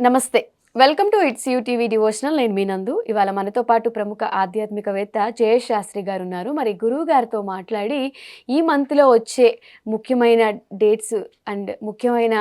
నమస్తే. Welcome to it's UTV devotional. నేను మీ నందు. ఇవాళ మనతో పాటు ప్రముఖ ఆధ్యాత్మికవేత్త జయేష్ శాస్త్రి గారు ఉన్నారు. మరి గురువు గారితో మాట్లాడి ఈ మంత్లో వచ్చే ముఖ్యమైన డేట్స్ అండ్ ముఖ్యమైన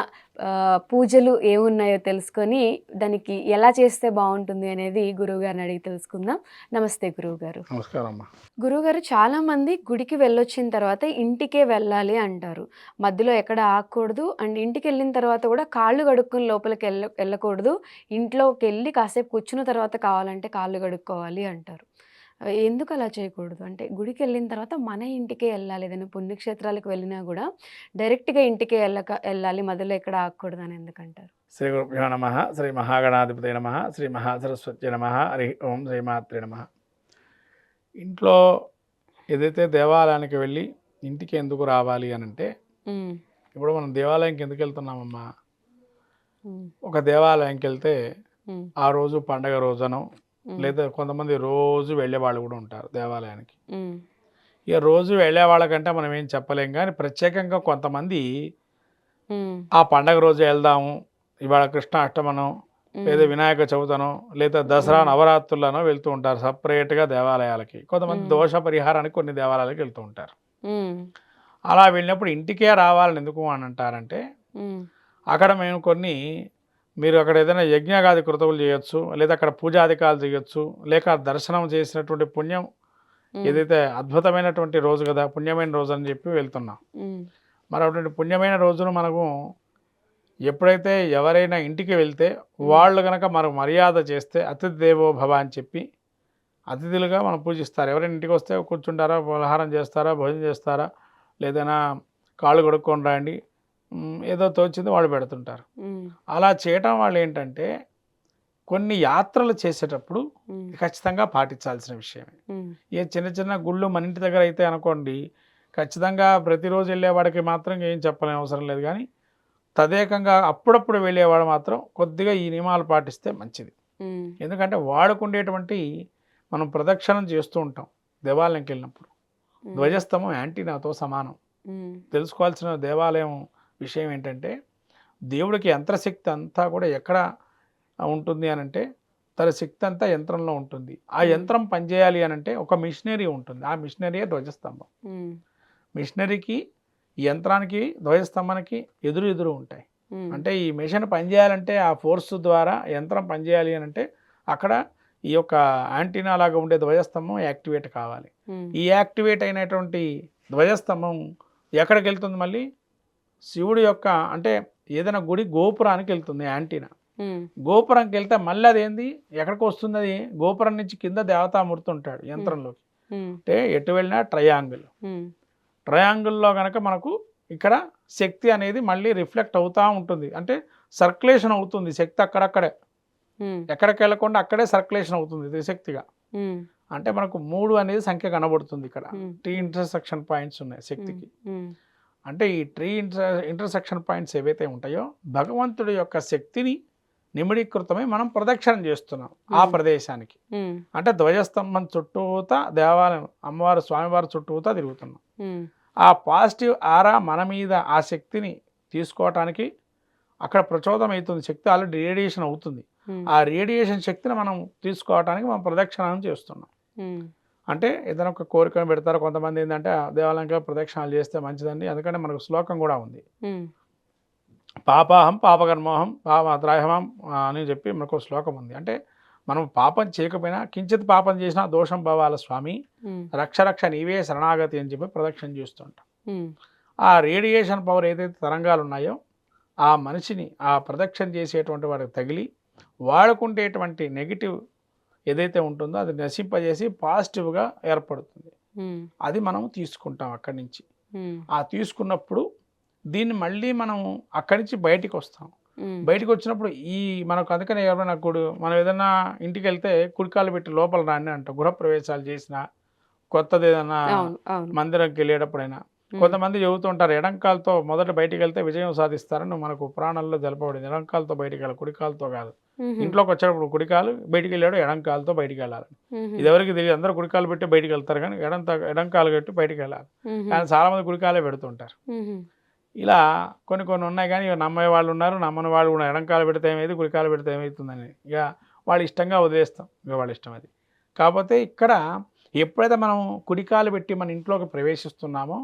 పూజలు ఏమున్నాయో తెలుసుకొని దానికి ఎలా చేస్తే బాగుంటుంది అనేది గురువు గారిని అడిగి తెలుసుకుందాం. నమస్తే గురువు గారు. నమస్కారం అమ్మా. గురువుగారు చాలా మంది గుడికి వెళ్ళొచ్చిన తర్వాత ఇంటికే వెళ్ళాలి అంటారు. మధ్యలో ఎక్కడ ఆగకూడదు అండ్ ఇంటికి వెళ్ళిన తర్వాత కూడా కాళ్ళు కడుక్కుని లోపలికి వెళ్ళ వెళ్ళకూడదు. ఇంట్లోకి వెళ్ళి కాసేపు కూర్చున్న తర్వాత కావాలంటే కాళ్ళు కడుక్కోవాలి అంటారు. ఎందుకు అలా చేయకూడదు? అంటే గుడికి వెళ్ళిన తర్వాత మన ఇంటికే వెళ్ళాలి. ఏదైనా పుణ్యక్షేత్రాలకు వెళ్ళినా కూడా డైరెక్ట్గా ఇంటికే వెళ్ళక వెళ్ళాలి. మధ్యలో ఎక్కడ ఆగకూడదు అని ఎందుకంటారు? శ్రీ గురుభ్యో నమ. శ్రీ మహాగణాధిపతి నమ. శ్రీ మహాసరస్వతి నమ. హరి ఓం శ్రీమాత్రి నమ. ఇంట్లో ఏదైతే దేవాలయానికి వెళ్ళి ఇంటికి ఎందుకు రావాలి అని అంటే ఇప్పుడు మనం దేవాలయంకి ఎందుకు వెళ్తున్నామమ్మా? ఒక దేవాలయంకి వెళ్తే ఆ రోజు పండగ రోజును లేదా కొంతమంది రోజు వెళ్ళే వాళ్ళు కూడా ఉంటారు దేవాలయానికి. ఇక రోజు వెళ్ళే వాళ్ళకంటే మనం ఏం చెప్పలేం కానీ ప్రత్యేకంగా కొంతమంది ఆ పండగ రోజు వెళ్దాము ఇవాళ కృష్ణ అష్టమనం లేదా వినాయక చవితనో లేదా దసరా నవరాత్రులనో వెళ్తూ ఉంటారు సపరేట్గా దేవాలయాలకి. కొంతమంది. దోష పరిహారానికి కొన్ని దేవాలయాలకు వెళ్తూ ఉంటారు. అలా వెళ్ళినప్పుడు ఇంటికే రావాలని ఎందుకు అని అంటారంటే అక్కడ మేము కొన్ని మీరు అక్కడ ఏదైనా యజ్ఞాగాది కృతవులు చేయొచ్చు లేదా అక్కడ పూజాధికారులు చేయొచ్చు లేక దర్శనం చేసినటువంటి పుణ్యం ఏదైతే అద్భుతమైనటువంటి రోజు కదా పుణ్యమైన రోజు అని చెప్పి వెళ్తున్నాం. మరి అటువంటి పుణ్యమైన రోజును మనకు ఎప్పుడైతే ఎవరైనా ఇంటికి వెళ్తే వాళ్ళు కనుక మనకు మర్యాద చేస్తే అతిథి దేవో భవ అని చెప్పి అతిథులుగా మనం పూజిస్తారు. ఎవరైనా ఇంటికి వస్తే కూర్చుంటారా పలహారం చేస్తారా భోజనం చేస్తారా లేదైనా కాళ్ళు కొడుక్కొని రండి ఏదో తోచింది వాళ్ళు పెడుతుంటారు. అలా చేయటం వాళ్ళు ఏంటంటే కొన్ని యాత్రలు చేసేటప్పుడు ఖచ్చితంగా పాటించాల్సిన విషయమే. ఏ చిన్న చిన్న గుళ్ళు మన ఇంటి దగ్గర అయితే అనుకోండి ఖచ్చితంగా ప్రతిరోజు వెళ్ళేవాడికి మాత్రం ఏం చెప్పలేని అవసరం లేదు. కానీ తదేకంగా అప్పుడప్పుడు వెళ్ళేవాడు మాత్రం కొద్దిగా ఈ నియమాలు పాటిస్తే మంచిది. ఎందుకంటే వాడుకుండేటువంటి మనం ప్రదక్షిణం చేస్తూ ఉంటాం దేవాలయంకి వెళ్ళినప్పుడు. ధ్వజస్తంభం యాంటీనాతో సమానం. తెలుసుకోవాల్సిన దేవాలయం విషయం ఏంటంటే దేవుడికి యంత్రశక్తి అంతా కూడా ఎక్కడ ఉంటుంది అని అంటే తన శక్తి అంతా యంత్రంలో ఉంటుంది. ఆ. యంత్రం పనిచేయాలి అని అంటే ఒక మిషనరీ ఉంటుంది. ఆ మిషనరీయే ధ్వజస్తంభం. మిషనరీకి యంత్రానికి ధ్వజస్తంభానికి ఎదురు ఎదురు ఉంటాయి. అంటే ఈ మిషన్ పనిచేయాలంటే ఆ ఫోర్స్ ద్వారా యంత్రం పనిచేయాలి అని అంటే అక్కడ ఈ యొక్క యాంటీనా లాగా ఉండే ధ్వజస్తంభం యాక్టివేట్ కావాలి. ఈ యాక్టివేట్ అయినటువంటి ధ్వజస్తంభం ఎక్కడికి వెళ్తుంది మళ్ళీ? శివుడి యొక్క అంటే ఏదైనా గుడి గోపురానికి వెళ్తుంది యాంటీనా. గోపురంకి వెళ్తే మళ్ళీ అదేంది? ఎక్కడికి వస్తుంది అది గోపురం నుంచి కింద దేవతామూర్తి ఉంటాడు యంత్రంలోకి. అంటే ఎటు వెళ్ళినా ట్రయాంగిల్. ట్రయాంగిల్లో కనుక మనకు ఇక్కడ శక్తి అనేది మళ్ళీ రిఫ్లెక్ట్ అవుతూ ఉంటుంది. అంటే సర్క్యులేషన్ అవుతుంది శక్తి అక్కడక్కడే. ఎక్కడికి వెళ్ళకుండా అక్కడే సర్క్యులేషన్ అవుతుంది త్రిశక్తిగా. ఉమ్, అంటే మనకు మూడు అనేది సంఖ్య కనబడుతుంది ఇక్కడ. టీ ఇంటర్సెక్షన్ పాయింట్స్ ఉన్నాయి శక్తికి. అంటే ఈ ట్రీ ఇంటర్ ఇంటర్సెక్షన్ పాయింట్స్ ఏవైతే ఉంటాయో భగవంతుడి యొక్క శక్తిని నిమిడీకృతమై మనం ప్రదక్షిణం చేస్తున్నాం ఆ. ప్రదేశానికి. అంటే ధ్వజస్తంభం చుట్టూతా దేవాలయం అమ్మవారు స్వామివారి చుట్టూతా తిరుగుతున్నాం. ఆ పాజిటివ్ ఆరా మన మీద ఆ శక్తిని తీసుకోవటానికి అక్కడ ప్రచోదం అవుతుంది శక్తి ఆల్రెడీ రేడియేషన్ అవుతుంది. ఆ రేడియేషన్ శక్తిని మనం తీసుకోవటానికి మనం ప్రదక్షిణం చేస్తున్నాం. అంటే ఏదైనా ఒక కోరికను పెడతారు కొంతమంది ఏంటంటే ఆ దేవాలయంలో ప్రదక్షిణాలు చేస్తే మంచిదండి. అందుకని మనకు శ్లోకం కూడా ఉంది. పాపాహం పాపకర్మోహం పాపత్రాయహం అని చెప్పి మనకు శ్లోకం ఉంది. అంటే మనం పాపం చేయకపోయినా కించిత్ పాపం చేసినా దోషం భవాల స్వామి. రక్ష రక్ష నీవే శరణాగతి అని చెప్పి ప్రదక్షిణ చేస్తుంటాం. ఆ రేడియేషన్ పవర్ ఏదైతే తరంగాలు ఉన్నాయో ఆ మనిషిని ఆ ప్రదక్షిణ చేసేటువంటి వాడికి తగిలి వాడుకుంటేటువంటి నెగిటివ్ ఏదైతే ఉంటుందో అది నశింపజేసి పాజిటివ్గా ఏర్పడుతుంది. అది మనం తీసుకుంటాం అక్కడి నుంచి. ఆ తీసుకున్నప్పుడు దీన్ని మళ్ళీ మనం అక్కడి నుంచి బయటికి వస్తాం. బయటికి వచ్చినప్పుడు ఈ మనకు అందుకనే ఎవరైనా కుడు మనం ఏదైనా ఇంటికి వెళ్తే కుడికాలు పెట్టి లోపల రాని అంటాం. గృహప్రవేశాలు చేసిన కొత్తది ఏదైనా మందిరంకి వెళ్ళేటప్పుడైనా. కొంతమంది చెబుతుంటారు ఎడంకాలతో మొదట బయటికి వెళ్తే విజయం సాధిస్తారని మనకు పురాణాల్లో తెలపబడింది. ఎడంకాలతో బయటికి వెళ్ళాలి కుడికాలతో కాదు. ఇంట్లోకి వచ్చేటప్పుడు కుడికాలు బయటికి వెళ్ళాడు ఎడంకాలతో బయటికి వెళ్ళాలి ఇది ఎవరికి తెలియదు అందరూ కుడికాలు పెట్టి బయటికి వెళ్తారు కానీ ఎడం ఎడంకాలు పెట్టి బయటికి వెళ్ళాలి కానీ చాలా మంది కుడికాలే పెడుతుంటారు ఇలా కొన్ని కొన్ని ఉన్నాయి కానీ ఇక నమ్మే వాళ్ళు ఉన్నారు నమ్మని వాళ్ళు కూడా ఎడంకాలు పెడితే ఏమైంది కుడికాలు పెడితే ఏమవుతుందని ఇక వాళ్ళు ఇష్టంగా వదిలేస్తాం ఇక వాళ్ళ ఇష్టం అది. కాకపోతే ఇక్కడ ఎప్పుడైతే మనం కుడికాలు పెట్టి మన ఇంట్లోకి ప్రవేశిస్తున్నామో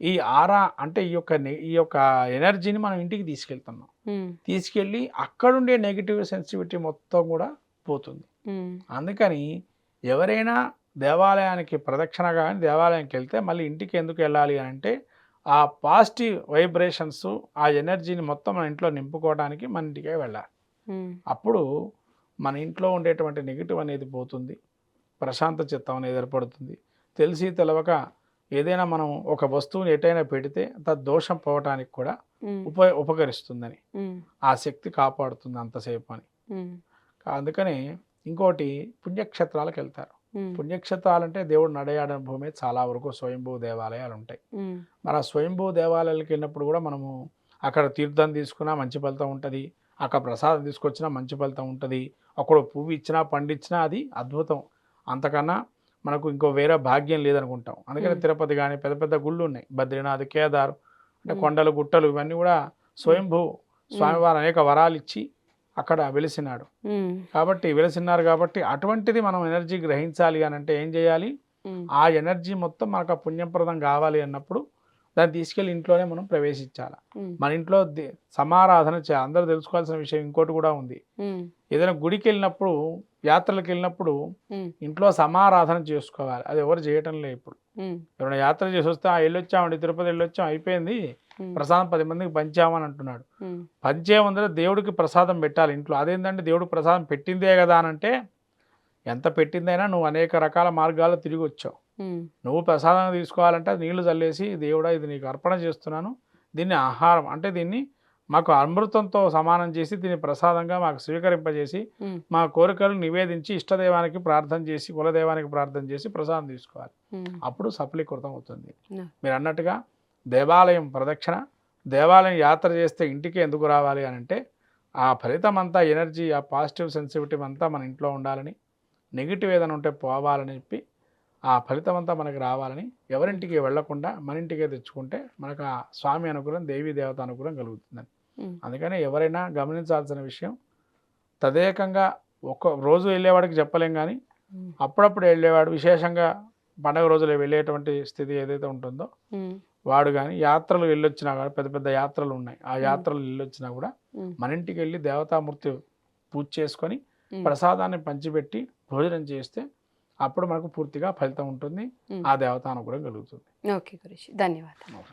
ఈ ఆరా అంటే ఈ యొక్క ఈ యొక్క ఎనర్జీని మనం ఇంటికి తీసుకెళ్తున్నాం. తీసుకెళ్ళి అక్కడుండే నెగిటివ్ సెన్సిటివిటీ మొత్తం కూడా పోతుంది. అందుకని ఎవరైనా దేవాలయానికి ప్రదక్షిణ కానీ దేవాలయానికి వెళ్తే మళ్ళీ ఇంటికి ఎందుకు వెళ్ళాలి అని అంటే ఆ పాజిటివ్ వైబ్రేషన్స్ ఆ ఎనర్జీని మొత్తం మన ఇంట్లో నింపుకోవడానికి మన ఇంటికే వెళ్ళాలి. అప్పుడు మన ఇంట్లో ఉండేటువంటి నెగిటివ్ అనేది పోతుంది. ప్రశాంత చిత్తం అనేది ఏర్పడుతుంది. తెలిసి తెలవక ఏదైనా మనం ఒక వస్తువుని ఎటైనా పెడితే దోషం పోవటానికి కూడా ఉప ఉపకరిస్తుందని. ఆ శక్తి కాపాడుతుంది అంతసేపు అని. అందుకని ఇంకోటి పుణ్యక్షేత్రాలకు వెళ్తారు. పుణ్యక్షేత్రాలు అంటే దేవుడు నడయాడని భూమి చాలా వరకు స్వయంభూ దేవాలయాలు ఉంటాయి. మరి ఆ స్వయంభూ దేవాలయాలకు వెళ్ళినప్పుడు కూడా మనము అక్కడ తీర్థం తీసుకున్నా మంచి ఫలితం ఉంటుంది. అక్కడ ప్రసాదం తీసుకొచ్చినా మంచి ఫలితం ఉంటుంది. అక్కడ పువ్వు ఇచ్చినా పండిచ్చినా అది అద్భుతం. అంతకన్నా మనకు ఇంకో వేరే భాగ్యం లేదనుకుంటాం. అందుకని. తిరుపతి కానీ పెద్ద పెద్ద గుళ్ళు ఉన్నాయి బద్రీనాథ్ కేదార్ అంటే. కొండలు గుట్టలు ఇవన్నీ కూడా స్వయంభూ స్వామివారు అనేక వరాలు ఇచ్చి అక్కడ వెలిసినాడు. కాబట్టి వెలిసిన్నారు కాబట్టి అటువంటిది మనం ఎనర్జీ గ్రహించాలి అని అంటే ఏం చేయాలి? ఆ ఎనర్జీ మొత్తం మనకు ఆ పుణ్యప్రదం కావాలి అన్నప్పుడు దాన్ని తీసుకెళ్ళి ఇంట్లోనే మనం ప్రవేశించాలి. మన ఇంట్లో సమారాధన చేయాలి అందరూ తెలుసుకోవాల్సిన విషయం ఇంకోటి కూడా ఉంది. ఏదైనా గుడికి వెళ్ళినప్పుడు యాత్రలకు వెళ్ళినప్పుడు ఇంట్లో సమారాధన చేసుకోవాలి. అది ఎవరు చేయటం లేదు ఇప్పుడు ఎవరైనా యాత్ర చేసి వస్తే "ఆ, వెళ్ళొచ్చామండి తిరుపతి వెళ్ళొచ్చాం అయిపోయింది. ప్రసాదం పది మందికి పంచామని అంటున్నాడు. పంచే ముందర దేవుడికి ప్రసాదం పెట్టాలి ఇంట్లో. అదేంటంటే దేవుడికి ప్రసాదం పెట్టిందే కదా అని అంటే ఎంత పెట్టిందైనా నువ్వు అనేక రకాల మార్గాల్లో తిరిగి వచ్చావు. నువ్వు ప్రసాదం తీసుకోవాలంటే నీళ్ళు చల్లేసి దేవుడా ఇది నీకు అర్పణ చేస్తున్నాను. దీన్ని ఆహారం. అంటే దీన్ని మాకు అమృతంతో సమానం చేసి దీన్ని ప్రసాదంగా మాకు స్వీకరింపజేసి మా కోరికలు నివేదించి ఇష్టదైవానికి ప్రార్థన చేసి కులదైవానికి ప్రార్థన చేసి ప్రసాదం తీసుకోవాలి. అప్పుడు సఫలీకృతం అవుతుంది. మీరు అన్నట్టుగా దేవాలయం ప్రదక్షిణ దేవాలయం యాత్ర చేస్తే ఇంటికి ఎందుకు రావాలి అని అంటే ఆ ఫలితం అంతా ఎనర్జీ ఆ పాజిటివ్ సెన్సిటివిటీ అంతా మన ఇంట్లో ఉండాలని నెగిటివ్ ఏదైనా ఉంటే పోవాలని చెప్పి ఆ ఫలితం అంతా మనకి రావాలని ఎవరింటికి వెళ్ళకుండా మన ఇంటికే తెచ్చుకుంటే మనకు ఆ స్వామి అనుగ్రహం దేవీ దేవత అనుగ్రహం కలుగుతుందని అందుకని ఎవరైనా గమనించాల్సిన విషయం తదేకంగా ఒక్క రోజు వెళ్ళేవాడికి చెప్పలేం కానీ అప్పుడప్పుడు వెళ్ళేవాడు విశేషంగా పండగ రోజులు వెళ్ళేటువంటి స్థితి ఏదైతే ఉంటుందో వాడు కానీ యాత్రలు వెళ్ళొచ్చినా కూడా పెద్ద పెద్ద యాత్రలు ఉన్నాయి. ఆ యాత్రలు వెళ్ళొచ్చినా కూడా మన ఇంటికి వెళ్ళి దేవతామూర్తి పూజ చేసుకొని ప్రసాదాన్ని పంచిపెట్టి భోజనం చేస్తే అప్పుడు మనకు పూర్తిగా ఫలితం ఉంటుంది. ఆ దేవతానుగ్రహం కలుగుతుంది. ఓకే గురుజీ. ధన్యవాదాలు.